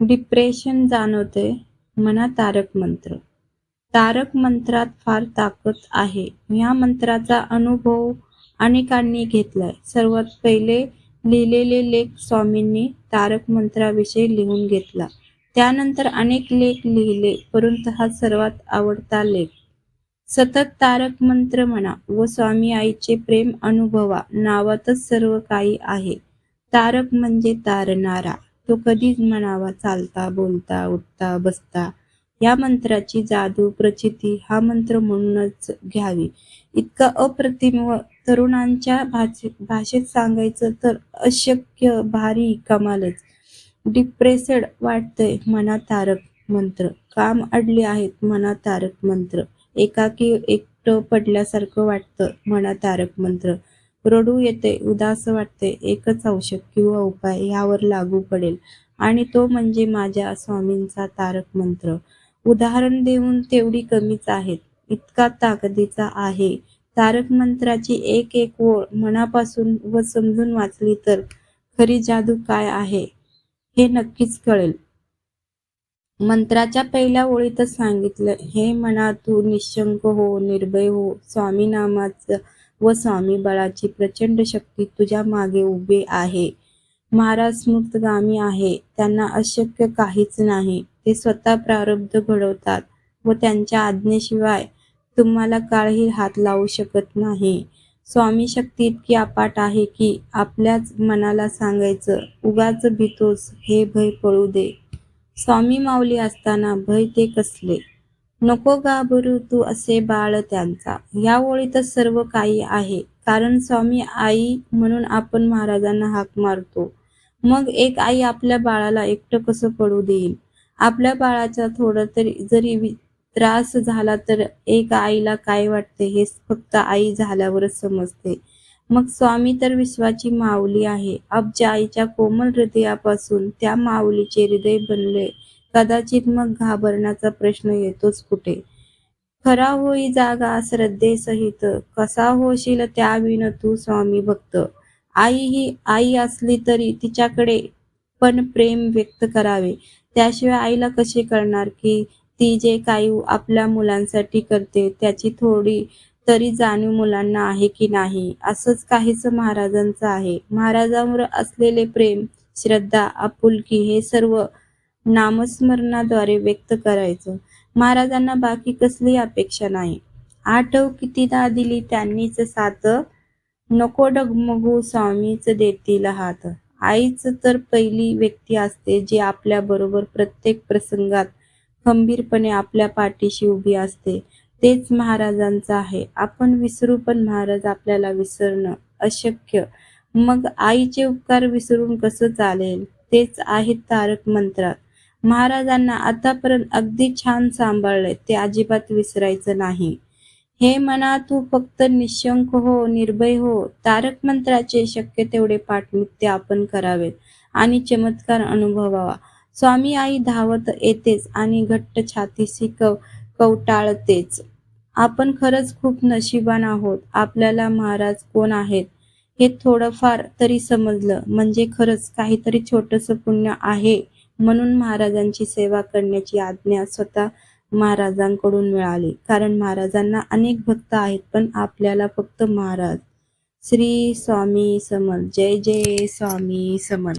Depression जाणवते म्हणा तारक मंत्र. तारक मंत्रात फार ताकद आहे. या मंत्राचा अनुभव अनेकांनी घेतलाय. सर्वात पहिले लिहिलेले लेख स्वामींनी तारक मंत्राविषयी लिहून घेतला. त्यानंतर अनेक लेख लिहिले परंतु हा सर्वात आवडता लेख. सतत तारक मंत्र म्हणा व स्वामी आईचे प्रेम अनुभवा नावातच सर्व काही आहे. तारक म्हणजे तारणारा तो कधीच म्हणावा चालता बोलता उठता बसता. या मंत्राची जादू प्रचिती हा मंत्र म्हणूनच घ्यावी. इतका अप्रतिम व तरुणांच्या भाषेत सांगायचं तर अशक्य भारी कमालच. डिप्रेसेड वाटतंय मना तारक मंत्र. काम अडले आहेत मना तारक मंत्र. एकाकी एकटं पडल्यासारखं वाटतं मना तारक मंत्र. रडू येते उदास वाटते एकच औषध किंवा उपाय यावर लागू पडेल. आणि तो म्हणजे माझ्या स्वामींचा तारक मंत्र. उदाहरण देऊन तेवढी कमीच आहेत. इतका ताकदीचा आहे. तारक मंत्राची एक एक ओळ मनापासून व समजून वाचली तर खरी जादू काय आहे हे नक्कीच कळेल. मंत्राच्या पहिल्या ओळीतच सांगितलं हे मना तू निशंक हो निर्भय हो स्वामी नामाचं व स्वामी बळाची प्रचंड शक्ती तुझ्या मागे उभे आहे. महाराज स्मृतगामी आहे. त्यांना अशक्य काहीच नाही. ते स्वतः प्रारब्ध घडवतात व त्यांच्या आज्ञेशिवाय तुम्हाला काळही हात लावू शकत नाही. स्वामी शक्ती इतकी अपाट आहे की आपल्याच मनाला सांगायचं उगाच भीतोस हे भय पळू दे. स्वामी माऊली असताना भय ते कसले? नको घाबरू तू असे बाळ त्यांचा. या ओळीतच सर्व काही आहे. कारण स्वामी आई म्हणून आपण महाराजांना हाक मारतो. मग एक आई आपल्या बाळाला एकटं कसं पडू देईल? आपल्या बाळाचा थोडं तरी जरी त्रास झाला तर एक आईला काय वाटते हे फक्त आई झाल्यावरच समजते. मग स्वामी तर विश्वाची माऊली आहे. अब्ज आईच्या कोमल हृदयापासून त्या माऊलीचे हृदय बनले. कदाचित मग घाबरण्याचा प्रश्न येतोच कुठे. खरा होई जागा श्रद्धेसहित कसा होशील त्याविन तू स्वामी भक्त. आई ही आई असली तरी तिच्याकडे पण प्रेम व्यक्त करावे. त्याशिवाय आईला कसे कळणार की ती जे काही आपल्या मुलांसाठी करते त्याची थोडी तरी जाणीव मुलांना आहे की नाही. असंच काहीच महाराजांचं आहे. महाराजांवर असलेले प्रेम श्रद्धा आपुलकी हे सर्व नामस्मरणाद्वारे व्यक्त करायचं. महाराजांना बाकी कसली अपेक्षा नाही. आठव कितीदा दिली त्यांनीच साथ. नको डगमगू स्वामीच देतील हात. आईच तर पहिली व्यक्ती असते जी आपल्या बरोबर प्रत्येक प्रसंगात खंबीरपणे आपल्या पाठीशी उभी असते. तेच महाराजांचं आहे. आपण विसरू पण महाराज आपल्याला विसरणं अशक्य. मग आईचे उपकार विसरून कसं चालेल? तेच आहेत तारक मंत्रात. महाराजांना आतापर्यंत अगदी छान सांभाळले. ते अजिबात विसरायचं नाही. हे मना तू फक्त निशंक हो निर्भय हो. तारक मंत्राचे शक्य तेवढे पाठनित्य आपण करावेत आणि चमत्कार अनुभवावा. स्वामी आई धावत येतेच आणि घट्ट छातीशी कव कवटाळतेच. आपण खरंच खूप नशिबान आहोत. आपल्याला महाराज कोण आहेत हे थोडंफार तरी समजलं. म्हणजे खरंच काहीतरी छोटस पुण्य आहे. म्हणून महाराजांची सेवा करण्याची आज्ञा स्वतः महाराजांकडून मिळाली. कारण महाराजांना अनेक भक्त आहेत पण आपल्याला फक्त महाराज. श्री स्वामी समर्थ. जय जय स्वामी समर्थ.